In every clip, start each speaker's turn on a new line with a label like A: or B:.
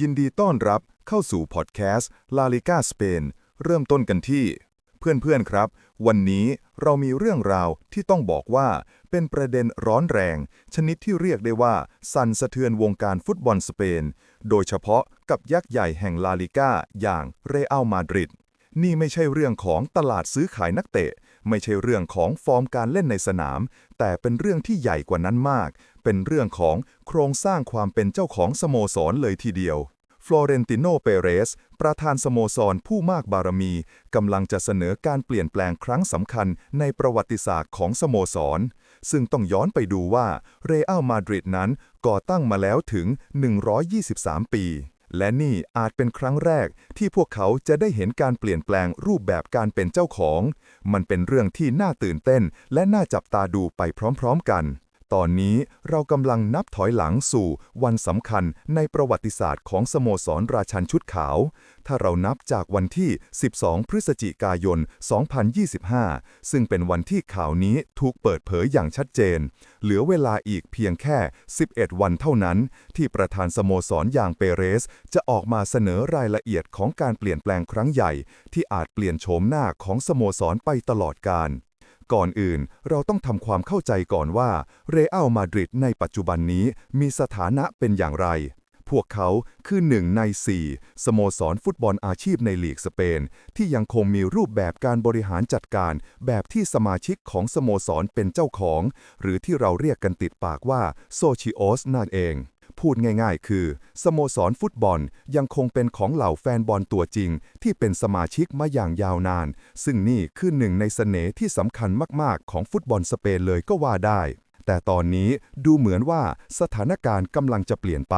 A: ยินดีต้อนรับเข้าสู่พอดแคสต์ลาลิกาสเปนเริ่มต้นกันที่ เพื่อนๆครับ วันนี้เรามีเรื่องราวที่ต้องบอกว่า เป็นประเด็นร้อนแรง ชนิดที่เรียกได้ว่า สั่นสะเทือนวงการฟุตบอลสเปน โดยเฉพาะกับยักษ์ใหญ่แห่งลาลิกาอย่างเรอัลมาดริดนี่ไม่ใช่เรื่องของตลาดซื้อขายนักเตะ ไม่ใช่เรื่องของฟอร์มการเล่นในสนาม แต่เป็นเรื่องที่ใหญ่กว่านั้นมาก เป็นเรื่องของโครงสร้างความเป็นเจ้าของสโมสรเลยทีเดียวฟลอเรนติโน เปเรส ประธานสโมสรผู้มากบารมี กำลังจะเสนอการเปลี่ยนแปลงครั้งสำคัญในประวัติศาสตร์ของสโมสร ซึ่งต้องย้อนไปดูว่าเรอัลมาดริดนั้นก่อตั้งมาแล้วถึง 123 ปี และนี่อาจเป็นครั้งแรกที่พวกเขาจะได้เห็นการเปลี่ยนแปลงรูปแบบการเป็นเจ้าของ มันเป็นเรื่องที่น่าตื่นเต้นและน่าจับตาดูไปพร้อมๆกัน ตอนนี้เรากำลังนับถอยหลังสู่วันสำคัญในประวัติศาสตร์ของสโมสรราชันชุดขาว ถ้าเรานับจากวันที่ 12 พฤศจิกายน 2025 ซึ่งเป็นวันที่ข่าวนี้ถูกเปิดเผยอย่างชัดเจน เหลือเวลาอีกเพียงแค่ 11 วันเท่านั้น ที่ประธานสโมสรอย่างเปเรส จะออกมาเสนอรายละเอียดของการเปลี่ยนแปลงครั้งใหญ่ ที่อาจเปลี่ยนโฉมหน้าของสโมสรไปตลอดกาล ก่อนอื่น เราต้องทำความเข้าใจก่อนว่าเรอัลมาดริดในปัจจุบันนี้มีสถานะเป็นอย่างไร พวกเขาคือหนึ่งใน 4 สโมสรฟุตบอลอาชีพในลีกสเปน ที่ยังคงมีรูปแบบการบริหารจัดการ แบบที่สมาชิกของสโมสรเป็นเจ้าของ หรือที่เราเรียกกันติดปากว่าโซชิโอสนั่นเอง พูดง่ายๆ คือ สโมสรฟุตบอลยังคงเป็นของเหล่าแฟนบอลตัวจริง ที่เป็นสมาชิกมาอย่างยาวนาน ซึ่งนี่คือหนึ่งในเสน่ห์ที่สำคัญมากๆ ของฟุตบอลสเปนเลยก็ว่าได้ แต่ตอนนี้ดูเหมือนว่าสถานการณ์กำลังจะเปลี่ยนไป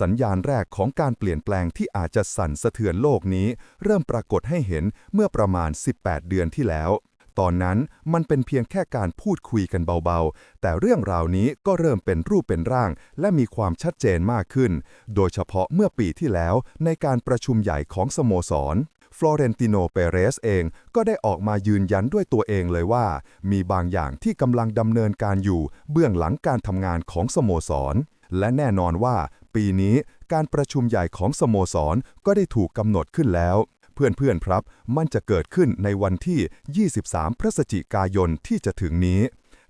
A: สัญญาณแรกของการเปลี่ยนแปลงที่อาจจะสั่นสะเทือนโลกนี้ เริ่มปรากฏให้เห็นเมื่อประมาณ 18 เดือนที่แล้ว ตอนนั้นมันเป็นเพียงแค่การพูดคุยกันเบาๆ แต่เรื่องราวนี้ก็เริ่มเป็นรูปเป็นร่าง และมีความชัดเจนมากขึ้น โดยเฉพาะเมื่อปีที่แล้วในการประชุมใหญ่ของสโมสรฟลอเรนติโน เปเรสเองก็ได้ออกมายืนยันด้วยตัวเองเลยว่า มีบางอย่างที่กำลังดำเนินการอยู่ เบื้องหลังการทำงานของสโมสร และแน่นอนว่า ปีนี้การประชุมใหญ่ของสโมสรก็ได้ถูกกำหนดขึ้นแล้ว เพื่อนๆครับ มันจะเกิดขึ้นในวันที่ 23 พฤศจิกายนที่จะถึงนี้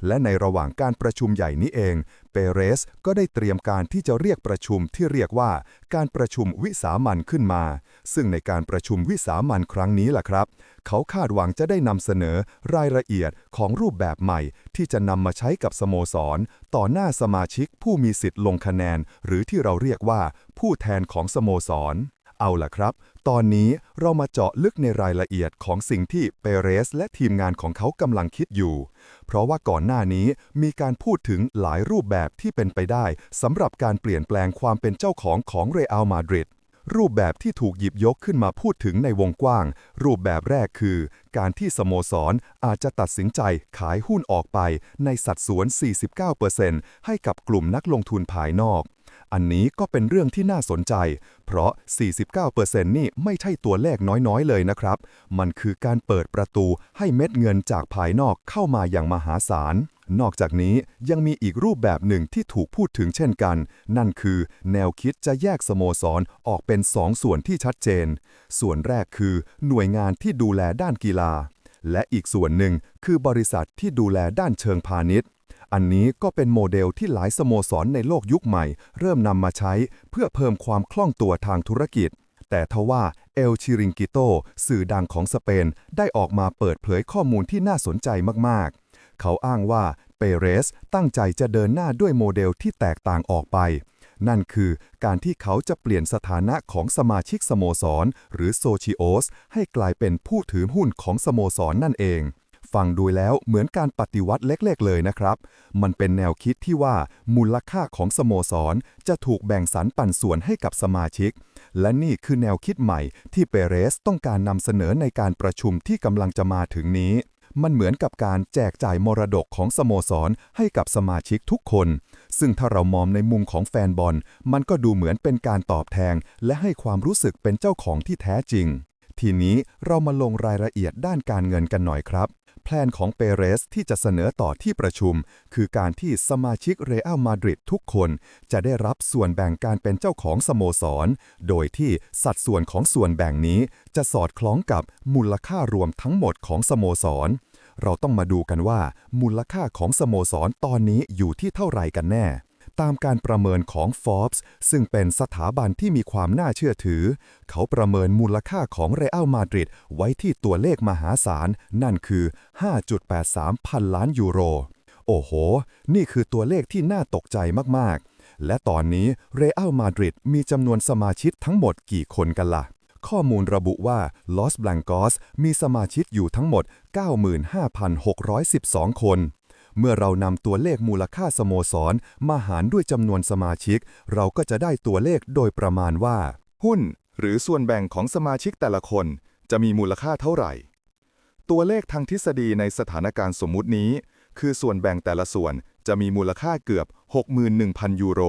A: และในระหว่างการประชุมใหญ่นี้เอง เปเรสก็ได้เตรียมการที่จะเรียกประชุมที่เรียกว่าการประชุมวิสามันขึ้นมา ซึ่งในการประชุมวิสามันครั้งนี้ล่ะครับ เขาคาดหวังจะได้นำเสนอรายละเอียดของรูปแบบใหม่ ที่จะนำมาใช้กับสโมสร ต่อหน้าสมาชิกผู้มีสิทธิ์ลงคะแนน หรือที่เราเรียกว่าผู้แทนของสโมสร เอาล่ะครับ ตอนนี้เรามาเจาะลึกในรายละเอียดของสิ่งที่เปเรส และทีมงานของเขากำลังคิดอยู่ เพราะว่าก่อนหน้านี้มีการพูดถึงหลายรูปแบบที่เป็นไปได้สำหรับการเปลี่ยนแปลงความเป็นเจ้าของของเรอัลมาดริดรูปแบบที่ถูกหยิบยกขึ้นมาพูดถึงในวงกว้าง รูปแบบแรกคือ การที่สโมสรอาจจะตัดสินใจขายหุ้นออกไปในสัดส่วน 49%ให้กับกลุ่มนักลงทุนภายนอก อันนี้ก็เป็นเรื่องที่น่าสนใจ เพราะ 49%นี่ไม่ใช่ตัวเลขน้อยๆ เลยนะครับ มันคือการเปิดประตูให้เม็ดเงินจากภายนอกเข้ามาอย่างมหาศาล นอกจากนี้ยังมีอีกรูปแบบหนึ่งที่ถูกพูดถึงเช่นกัน นั่นคือแนวคิดจะแยกสโมสรออกเป็นสองส่วนที่ชัดเจน ส่วนแรกคือหน่วยงานที่ดูแลด้านกีฬา และอีกส่วนหนึ่งคือบริษัทที่ดูแลด้านเชิงพาณิชย์ อันนี้ก็เป็นโมเดลที่หลายสโมสรในโลกยุคใหม่ เริ่มนำมาใช้เพื่อเพิ่มความคล่องตัวทางธุรกิจ แต่ทว่าเอลชิริงกิโตสื่อดังของสเปน ได้ออกมาเปิดเผยข้อมูลที่น่าสนใจมากๆ เขาอ้างว่าเปเรสตั้งใจจะเดินหน้าด้วยโมเดลที่แตกต่างออกไป นั่นคือการที่เขาจะเปลี่ยนสถานะของสมาชิกสโมสร หรือโซชิโอสให้กลายเป็นผู้ถือหุ้นของสโมสรนนั่นเอง ฟังดูแล้วเหมือนการปฏิวัติเล็กๆเลยนะครับ มันเป็นแนวคิดที่ว่ามูลค่าของสโมสรจะถูกแบ่งสรรปันส่วนให้กับสมาชิก และนี่คือแนวคิดใหม่ที่เปเรสต้องการนำเสนอในการประชุมที่กำลังจะมาถึงนี้ มันเหมือนกับการแจกจ่ายมรดกของสโมสรให้กับสมาชิกทุกคน ซึ่งถ้าเรามองในมุมของแฟนบอล มันก็ดูเหมือนเป็นการตอบแทนและให้ความรู้สึกเป็นเจ้าของที่แท้จริงทีนี้เรามาลงรายละเอียดด้านการเงินกันหน่อยครับ
B: แพลนของเปเรสที่จะเสนอต่อที่ประชุม คือการที่สมาชิกเรอัลมาดริดทุกคนจะได้รับส่วนแบ่งการเป็นเจ้าของสโมสร โดยที่สัดส่วนของส่วนแบ่งนี้จะสอดคล้องกับมูลค่ารวมทั้งหมดของสโมสร เราต้องมาดูกันว่า มูลค่าของสโมสรตอนนี้อยู่ที่เท่าไหร่กันแน่ ตามการประเมินของ Forbes ซึ่งเป็นสถาบันที่มีความน่าเชื่อถือ เขาประเมินมูลค่าของเรอัลมาดริดไว้ที่ตัวเลขมหาศาล นั่นคือ 5.83 พันล้านยูโร โอ้โห นี่คือตัวเลขที่น่าตกใจมากๆ และตอนนี้เรอัลมาดริดมีจำนวนสมาชิกทั้งหมดกี่คนกันล่ะข้อมูลระบุว่าลอส b บ a งกอสมีสมาชิกอยู่ทั้งหมด 95,612 คน เมื่อเรานำตัวเลขมูลค่าสโมสร มาหารด้วยจำนวนสมาชิก เราก็จะได้ตัวเลขโดยประมาณว่า
A: หุ้น หรือส่วนแบ่งของสมาชิกแต่ละคน จะมีมูลค่าเท่าไหร่ ตัวเลขทางทฤษฎีในสถานการณ์สมมุตินี้ คือส่วนแบ่งแต่ละส่วนจะมีมูลค่าเกือบ 61,000 ยูโร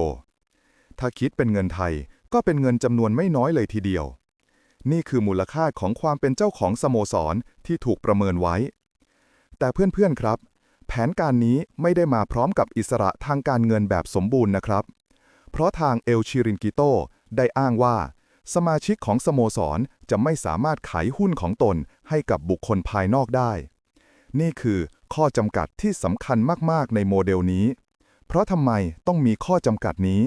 A: ถ้าคิดเป็นเงินไทยก็เป็นเงินจำนวนไม่น้อยเลยทีเดียว นี่คือมูลค่าของความเป็นเจ้าของสโมสรที่ถูกประเมินไว้ แต่เพื่อนๆครับ แผนการนี้ไม่ได้มาพร้อมกับอิสระทางการเงินแบบสมบูรณ์นะครับ เพราะทางเอลชิรินกิโตได้อ้างว่า สมาชิกของสโมสรจะไม่สามารถขายหุ้นของตนให้กับบุคคลภายนอกได้ นี่คือข้อจำกัดที่สำคัญมาก ๆ ในโมเดลนี้ เพราะทำไมต้องมีข้อจำกัดนี้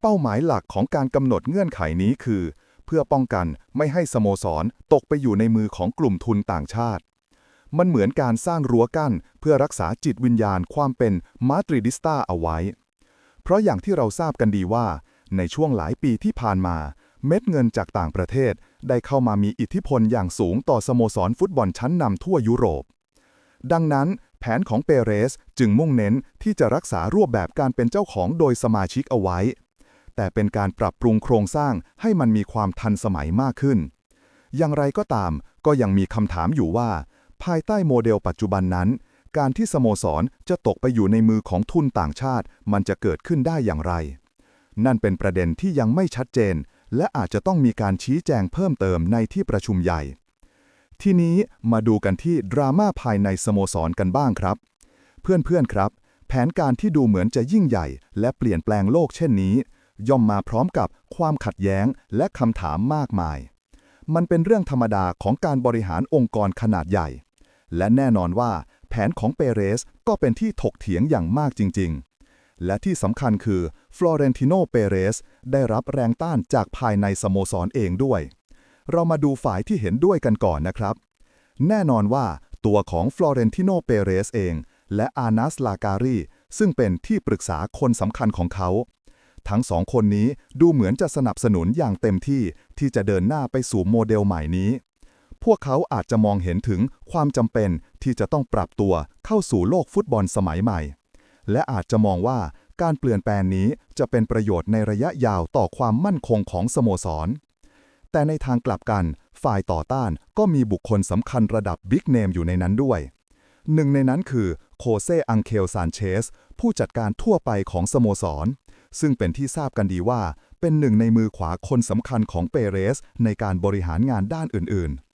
A: เป้าหมายหลักของการกำหนดเงื่อนไขนี้คือ เพื่อป้องกันไม่ให้สโมสรตกไปอยู่ในมือของกลุ่มทุนต่างชาติ มันเหมือนการสร้างรั้วกั้น เพื่อรักษาจิตวิญญาณความเป็นมาดริดิสตาเอาไว้ เพราะอย่างที่เราทราบกันดีว่า ในช่วงหลายปีที่ผ่านมา เม็ดเงินจากต่างประเทศได้เข้ามามีอิทธิพลอย่างสูงต่อสโมสรฟุตบอลชั้นนำทั่วยุโรป ดังนั้นแผนของเปเรสจึงมุ่งเน้นที่จะรักษารูปแบบการเป็นเจ้าของโดยสมาชิกเอาไว้ แต่เป็นการปรับปรุงโครงสร้างให้มันมีความทันสมัยมากขึ้น อย่างไรก็ตามก็ยังมีคำถามอยู่ว่า ภายใต้โมเดลปัจจุบันนั้น การที่สโมสรจะตกไปอยู่ในมือของทุนต่างชาติ มันจะเกิดขึ้นได้อย่างไร นั่นเป็นประเด็นที่ยังไม่ชัดเจน และอาจจะต้องมีการชี้แจงเพิ่มเติมในที่ประชุมใหญ่ ทีนี้มาดูกันที่ดราม่าภายในสโมสรกันบ้างครับ เพื่อนๆครับ แผนการที่ดูเหมือนจะยิ่งใหญ่ และเปลี่ยนแปลงโลกเช่นนี้ ย่อมมาพร้อมกับความขัดแย้งและคำถามมากมายมันเป็นเรื่องธรรมดาของการบริหารองค์กรขนาดใหญ่ และแน่นอนว่าแผนของเปเรสก็เป็นที่ถกเถียงอย่างมากจริง ๆ และที่สำคัญคือฟลอเรนติโนเปเรสได้รับแรงต้านจากภายในสโมสรเองด้วย เรามาดูฝ่ายที่เห็นด้วยกันก่อนนะครับ แน่นอนว่าตัวของฟลอเรนติโนเปเรสเอง และอานัสลาการีซึ่งเป็นที่ปรึกษาคนสำคัญของเขา ทั้งสองคนนี้ดูเหมือนจะสนับสนุนอย่างเต็มที่ที่จะเดินหน้าไปสู่โมเดลใหม่นี้ พวกเขาอาจจะมองเห็นถึงความจำเป็นที่จะต้องปรับตัวเข้าสู่โลกฟุตบอลสมัยใหม่ และอาจจะมองว่าการเปลี่ยนแปลงนี้จะเป็นประโยชน์ในระยะยาวต่อความมั่นคงของสโมสร แต่ในทางกลับกัน ฝ่ายต่อต้านก็มีบุคคลสำคัญระดับบิ๊กเนมอยู่ในนั้นด้วย หนึ่งในนั้นคือโคเซอังเคลซานเชส ผู้จัดการทั่วไปของสโมสร ซึ่งเป็นที่ทราบกันดีว่าเป็นหนึ่งในมือขวาคนสำคัญของเปเรส ในการบริหารงานด้านอื่นๆ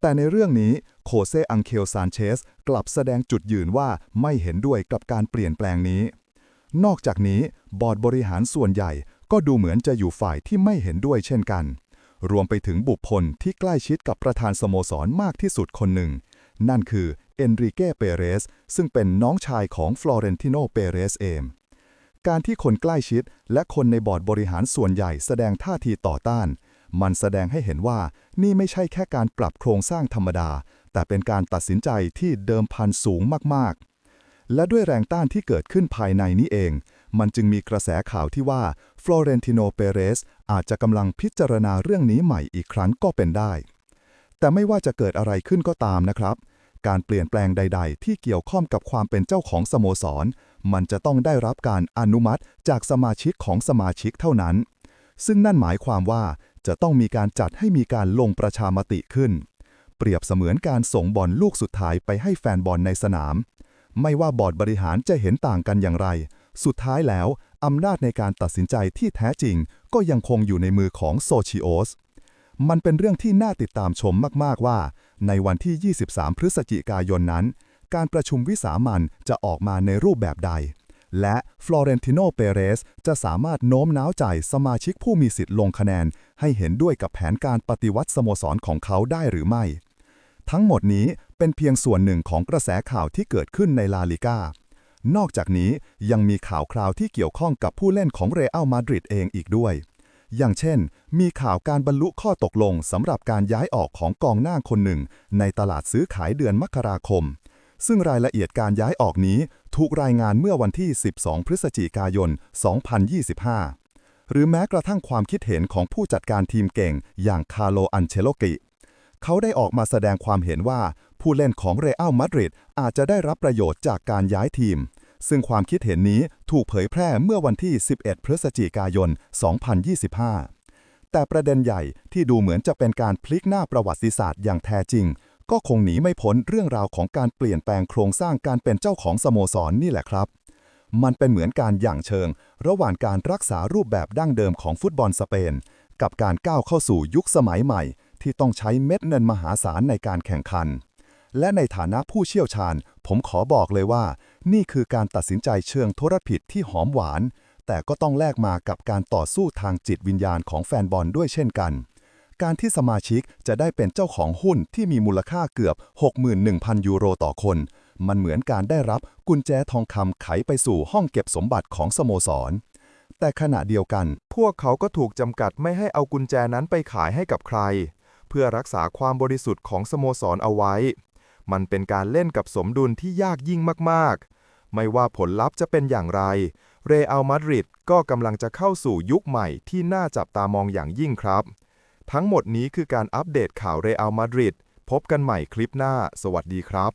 A: แต่ในเรื่องนี้โคเซอังเคลซานเชสกลับแสดงจุดยืนว่าไม่เห็นด้วยกับการเปลี่ยนแปลงนี้ นอกจากนี้บอร์ดบริหารส่วนใหญ่ก็ดูเหมือนจะอยู่ฝ่ายที่ไม่เห็นด้วยเช่นกัน รวมไปถึงบุคคลที่ใกล้ชิดกับประธานสโมสรมากที่สุดคนหนึ่ง นั่นคือเอนริเก้เปเรสซึ่งเป็นน้องชายของฟลอเรนติโนเปเรสเอง การที่คนใกล้ชิดและคนในบอร์ดบริหารส่วนใหญ่แสดงท่าทีต่อต้าน มันแสดงให้เห็นว่านี่ไม่ใช่แค่การปรับโครงสร้างธรรมดา แต่เป็นการตัดสินใจที่เดิมพันสูงมากๆ และด้วยแรงต้านที่เกิดขึ้นภายในนี้เอง มันจึงมีกระแสข่าวที่ว่าฟลอเรนติโนเปเรสอาจจะกำลังพิจารณาเรื่องนี้ใหม่อีกครั้งก็เป็นได้ แต่ไม่ว่าจะเกิดอะไรขึ้นก็ตามนะครับ การเปลี่ยนแปลงใด ๆ ที่เกี่ยวข้องกับความเป็นเจ้าของสโมสร มันจะต้องได้รับการอนุมัติจากสมาชิกของสมาชิกเท่านั้นซึ่งนั่นหมายความว่า จะต้องมีการจัดให้มีการลงประชามติขึ้น เปรียบเสมือนการส่งบอลลูกสุดท้ายไปให้แฟนบอลในสนาม ไม่ว่าบอร์ดบริหารจะเห็นต่างกันอย่างไร สุดท้ายแล้ว อำนาจในการตัดสินใจที่แท้จริง ก็ยังคงอยู่ในมือของโซชิโอสมันเป็นเรื่องที่น่าติดตามชมมาก ๆ ว่า ในวันที่ 23 พฤศจิกายนนั้น
B: การประชุมวิสามันจะออกมาในรูปแบบใด และฟลอเรนติโนเปเรสจะสามารถโน้มน้าวใจสมาชิกผู้มีสิทธิ์ลงคะแนน ให้เห็นด้วยกับแผนการปฏิวัติสโมสรของเขาได้หรือไม่ ทั้งหมดนี้เป็นเพียงส่วนหนึ่งของกระแสข่าวที่เกิดขึ้นในลาลิก้านอกจากนี้ยังมีข่าวคราวที่เกี่ยวข้องกับผู้เล่นของเรอัลมาดริดเองอีกด้วย อย่างเช่น มีข่าวการบรรลุข้อตกลงสำหรับการย้ายออกของกองหน้าคนหนึ่ง ในตลาดซื้อขายเดือนมกราคม ซึ่งรายละเอียดการย้ายออกนี้ถูกรายงานเมื่อวันที่ 12 พฤศจิกายน 2025 หรือแม้กระทั่งความคิดเห็นของผู้จัดการทีมเก่ง อย่างคาร์โล อันเชโลกิ เขาได้ออกมาแสดงความเห็นว่า ผู้เล่นของเรอัลมาดริดอาจจะได้รับประโยชน์จากการย้ายทีม ซึ่งความคิดเห็นนี้ถูกเผยแพร่เมื่อวันที่ 11 พฤศจิกายน 2025แต่ประเด็นใหญ่ที่ดูเหมือนจะเป็นการพลิกหน้าประวัติศาสตร์อย่างแท้จริง ก็คงหนีไม่พ้นเรื่องราวของการเปลี่ยนแปลงโครงสร้างการเป็นเจ้าของสโมสรนนี่แหละครับ มันเป็นเหมือนการย่างเชิง ระหว่างการรักษารูปแบบดั้งเดิมของฟุตบอลสเปน กับการก้าวเข้าสู่ยุคสมัยใหม่ ที่ต้องใช้เม็ดเงินมหาศาลในการแข่งขัน และในฐานะผู้เชี่ยวชาญ ผมขอบอกเลยว่า นี่คือการตัดสินใจเชิงธุรผิดที่หอมหวาน แต่ก็ต้องแลกมากับการต่อสู้ทางจิตวิญญาณของแฟนบอลด้วยเช่นกัน การที่สมาชิกจะได้เป็นเจ้าของหุ้นที่มีมูลค่าเกือบ 61,000 ยูโรต่อคน มันเหมือนการได้รับกุญแจทองคำไขไปสู่ห้องเก็บสมบัติของสโมสร แต่ขณะเดียวกัน
A: พวกเขาก็ถูกจำกัดไม่ให้เอากุญแจนั้นไปขายให้กับใคร เพื่อรักษาความบริสุทธิ์ของสโมสรเอาไว้ มันเป็นการเล่นกับสมดุลที่ยากยิ่งมากๆ ไม่ว่าผลลัพธ์จะเป็นอย่างไร เรอัลมาดริดก็กำลังจะเข้าสู่ยุคใหม่ที่น่าจับตามองอย่างยิ่งครับ ทั้งหมดนี้คือการอัปเดตข่าวเรอัลมาดริด พบกันใหม่คลิปหน้า สวัสดีครับ